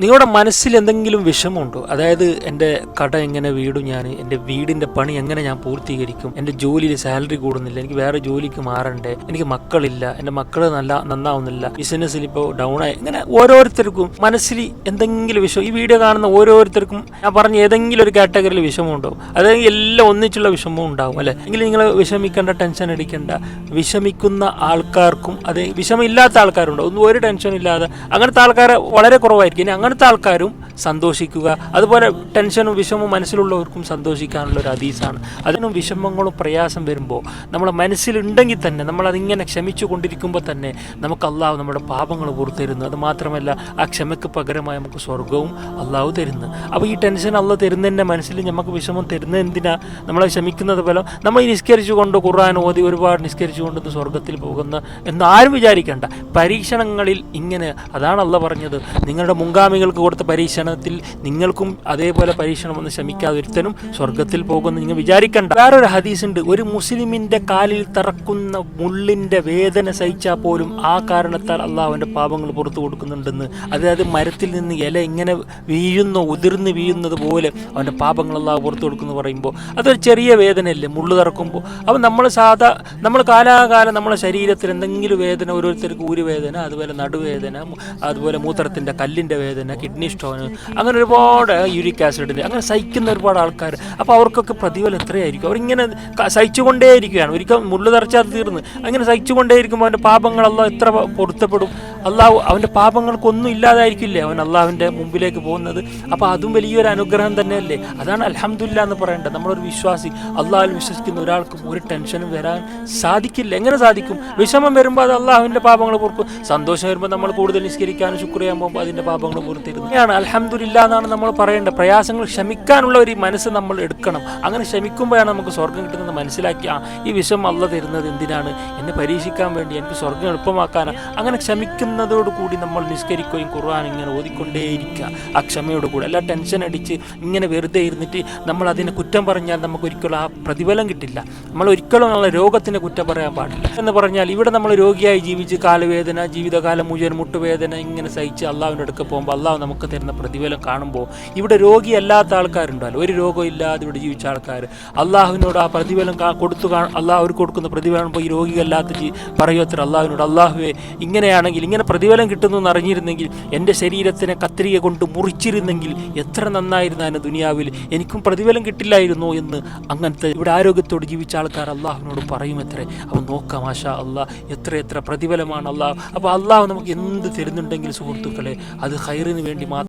നിങ്ങളുടെ മനസ്സിൽ എന്തെങ്കിലും വിഷമമുണ്ടോ? അതായത് എന്റെ കട എങ്ങനെ വീടും ഞാൻ എന്റെ വീടിന്റെ പണി എങ്ങനെ ഞാൻ പൂർത്തീകരിക്കും? എന്റെ ജോലിയിൽ സാലറി കൂടുന്നില്ല എനിക്ക് വേറെ ജോലിക്ക് മാറണ്ടേ? എനിക്ക് മക്കളില്ല എന്റെ മക്കൾ നല്ല നന്നാവുന്നില്ല ബിസിനസ്സിൽ ഇപ്പോൾ ഡൗൺ ആയി. ഇങ്ങനെ ഓരോരുത്തർക്കും മനസ്സിൽ എന്തെങ്കിലും വിഷമം. ഈ വീഡിയോ കാണുന്ന ഓരോരുത്തർക്കും ഞാൻ പറഞ്ഞ ഏതെങ്കിലും ഒരു കാറ്റഗറിയിൽ വിഷമമുണ്ടോ? അതായത് എല്ലാം ഒന്നിച്ചുള്ള വിഷമവും ഉണ്ടാവും അല്ലേ? എങ്കിൽ നിങ്ങൾ വിഷമിക്കേണ്ട ടെൻഷൻ അടിക്കേണ്ട വിഷമിക്കുന്ന ആൾക്കാർക്കും അതെ വിഷമില്ലാത്ത ആൾക്കാരുണ്ടോ? ഒന്നും ഒരു ടെൻഷനും ഇല്ലാതെ അങ്ങനത്തെ ആൾക്കാരെ വളരെ കുറവായിരിക്കും. ഇനി അങ്ങനത്തെ ആൾക്കാരും സന്തോഷിക്കുക. അതുപോലെ ടെൻഷനും വിഷമവും മനസ്സിലുള്ളവർക്കും സന്തോഷിക്കാനുള്ള ഒരു അതീസാണ്. അതിനും വിഷമങ്ങളും പ്രയാസം വരുമ്പോൾ നമ്മൾ മനസ്സിലുണ്ടെങ്കിൽ തന്നെ നമ്മളതിങ്ങനെ ക്ഷമിച്ചു കൊണ്ടിരിക്കുമ്പോൾ തന്നെ നമുക്ക് അള്ളാഹു നമ്മുടെ പാപങ്ങൾ പുറത്തരുന്നു അത് മാത്രമല്ല ആ ക്ഷമയ്ക്ക് പകരമായി നമുക്ക് സ്വർഗവും അള്ളാഹു തരുന്നു. അപ്പോൾ ഈ ടെൻഷൻ അള്ളാഹ് തരുന്നതിന്റെ മനസ്സിൽ നമുക്ക് വിഷമം തരുന്നത് എന്തിനാ? നമ്മളെ ക്ഷമിക്കുന്നത് പോലെ നമ്മൾ ഈ നിസ്കരിച്ചുകൊണ്ട് ഖുർആൻ ഓതി ഒരുപാട് നിസ്കരിച്ചുകൊണ്ട് കൊണ്ട് സ്വർഗത്തിൽ പോകുന്ന എന്ന് ആരും വിചാരിക്കേണ്ട. പരീക്ഷണങ്ങളിൽ ഇങ്ങനെ അതാണ് പറഞ്ഞത്. നിങ്ങളുടെ മുൻഗാമികൾക്ക് കൊടുത്ത പരീക്ഷണത്തിൽ നിങ്ങൾക്കും അതേപോലെ പരീക്ഷണം ഒന്ന് ക്ഷമിക്കാതെ ഒരുത്തനും സ്വർഗത്തിൽ പോകുമെന്ന് നിങ്ങൾ വിചാരിക്കണ്ട. വേറൊരു ഹദീസ് ഉണ്ട് ഒരു മുസ്ലിമിന്റെ കാലിൽ തറക്കുന്ന മുള്ളിന്റെ വേദന സഹിച്ചാൽ പോലും ആ കാരണത്താൽ അള്ളാഹ് അവന്റെ പാപങ്ങൾ പുറത്തു കൊടുക്കുന്നുണ്ടെന്ന്. അതായത് മരത്തിൽ നിന്ന് ഇല ഇങ്ങനെ വീഴുന്നോ ഉതിർന്ന് വീഴുന്നത് പോലെ അവന്റെ പാപങ്ങൾ അള്ളാഹു പുറത്തു കൊടുക്കുന്നു പറയുമ്പോൾ അതൊരു ചെറിയ വേദനയല്ലേ? മുള്ളു തറക്കുമ്പോൾ. അപ്പം നമ്മൾ സാധാ നമ്മൾ കാലാകാലം നമ്മുടെ ശരീരത്തിൽ എന്തെങ്കിലും വേദന ഓരോരുത്തർക്ക് ഊരുവേദന അതുപോലെ നടുവേദന അതുപോലെ മൂത്രത്തിന്റെ കല്ലിന്റെ വേദന കിഡ്നി സ്റ്റോൺ അങ്ങനെ ഒരുപാട് യൂരിക് ആസിഡിന്റെ അങ്ങനെ സഹിക്കുന്ന ഒരുപാട് ആൾക്കാർ അപ്പോൾ അവർക്കൊക്കെ പ്രതിഫലം എത്രയായിരിക്കും? അവരിങ്ങനെ സഹിച്ചുകൊണ്ടേയിരിക്കുകയാണ്. ഒരിക്കൽ മുള്ളു തറച്ചാൽ തീർന്ന്. അങ്ങനെ സഹിച്ചുകൊണ്ടേയിരിക്കുമ്പോൾ അവന്റെ പാപങ്ങളെല്ലാം എത്ര പൊരുത്തപ്പെടും? അള്ളാഹു അവന്റെ പാപങ്ങൾക്കൊന്നും ഇല്ലാതായിരിക്കില്ലേ? അവൻ അള്ളാഹുവിന്റെ മുമ്പിലേക്ക് പോകുന്നത്. അപ്പോൾ അതും വലിയൊരു അനുഗ്രഹം തന്നെയല്ലേ? അതാണ് അലഹമില്ല എന്ന് പറയേണ്ടത്. നമ്മളൊരു വിശ്വാസി അള്ളാഹു വിശ്വസിക്കുന്ന ഒരാൾക്ക് ഒരു ടെൻഷനും വരാൻ സാധിക്കില്ല. എങ്ങനെ സാധിക്കും? വിഷമം വരുമ്പോൾ അത് അള്ളാഹുവിന്റെ പാപങ്ങൾ പൊറുക്കും. സന്തോഷം വരുമ്പോൾ നമ്മൾ കൂടുതൽ നിസ്കരിക്കാനും ശുക്ർ ചെയ്യാൻ പോകുമ്പോൾ അതിന്റെ പാപങ്ങൾ പുറത്തിരുന്നു അലഹമില്ല എന്നാണ് നമ്മൾ പറയേണ്ടത്. പ്രയാസങ്ങൾ ക്ഷമിക്കാനുള്ള ഒരു മനസ്സ് നമ്മൾ എടുക്കണം. അങ്ങനെ ക്ഷമിക്കുമ്പോഴാണ് നമുക്ക് സ്വർഗം കിട്ടുന്നത് മനസ്സിലാക്കി ആ ഈ വിഷം അല്ല തരുന്നത്. എന്തിനാണ്? എന്നെ പരീക്ഷിക്കാൻ വേണ്ടി എനിക്ക് സ്വർഗം എളുപ്പമാക്കാനാണ് അങ്ങനെ ക്ഷമിക്കുന്നതോട് കൂടി നമ്മൾ നിസ്കരിക്കുകയും ഖുർആൻ ഇങ്ങനെ ഓതിക്കൊണ്ടേയിരിക്കുക. ആ ക്ഷമയോട് കൂടി അല്ല ടെൻഷൻ അടിച്ച് ഇങ്ങനെ വെറുതെ ഇരുന്നിട്ട് നമ്മൾ അതിനെ കുറ്റം പറഞ്ഞാൽ നമുക്ക് ഒരിക്കലും ആ പ്രതിഫലം കിട്ടില്ല. നമ്മൾ ഒരിക്കലും നമ്മളെ രോഗത്തിനെ കുറ്റം പറയാൻ പാടില്ല. എന്ന് പറഞ്ഞാൽ ഇവിടെ നമ്മൾ രോഗിയായി ജീവിച്ച് കാലുവേദന ജീവിതകാലം മുഴുവൻ മുട്ടുവേദന ഇങ്ങനെ സഹിച്ച് അള്ളാവിന്റെ അടുക്ക പോകുമ്പോൾ അള്ളാഹ് നമുക്ക് തരുന്ന പ്രതിഫലം കാണുമ്പോൾ ഇവിടെ രോഗിയല്ലാത്ത ആൾക്കാരുണ്ടല്ലോ. ഒരു രോഗം ഇല്ലാതെ ഇവിടെ ജീവിച്ച ആൾക്കാർ അള്ളാഹുവിനോട് ആ പ്രതിഫലം കൊടുത്തു കാണും അള്ളാഹു കൊടുക്കുന്ന പ്രതിഫലം ഈ രോഗിയല്ലാത്ത ജീ പറയുമത്ര അള്ളാഹുവിനോട് അള്ളാഹുവെ ഇങ്ങനെയാണെങ്കിൽ ഇങ്ങനെ പ്രതിഫലം കിട്ടുന്നു എന്നറിഞ്ഞിരുന്നെങ്കിൽ എന്റെ ശരീരത്തിനെ കത്രിക കൊണ്ട് മുറിച്ചിരുന്നെങ്കിൽ എത്ര നന്നായിരുന്നാണ് ദുനിയാവിൽ എനിക്കും പ്രതിഫലം കിട്ടില്ലായിരുന്നോ എന്ന് അങ്ങനത്തെ ഇവിടെ ആരോഗ്യത്തോട് ജീവിച്ച ആൾക്കാർ അള്ളാഹുവിനോട് പറയും എത്ര അപ്പം നോക്കാം ആശ അള്ളാഹ് എത്ര എത്ര പ്രതിഫലമാണ് അള്ളാഹ്. അപ്പോൾ അള്ളാഹ് നമുക്ക് എന്ത് തരുന്നുണ്ടെങ്കിൽ സുഹൃത്തുക്കളെ അത് ഹൈറിന് വേണ്ടി മാത്രം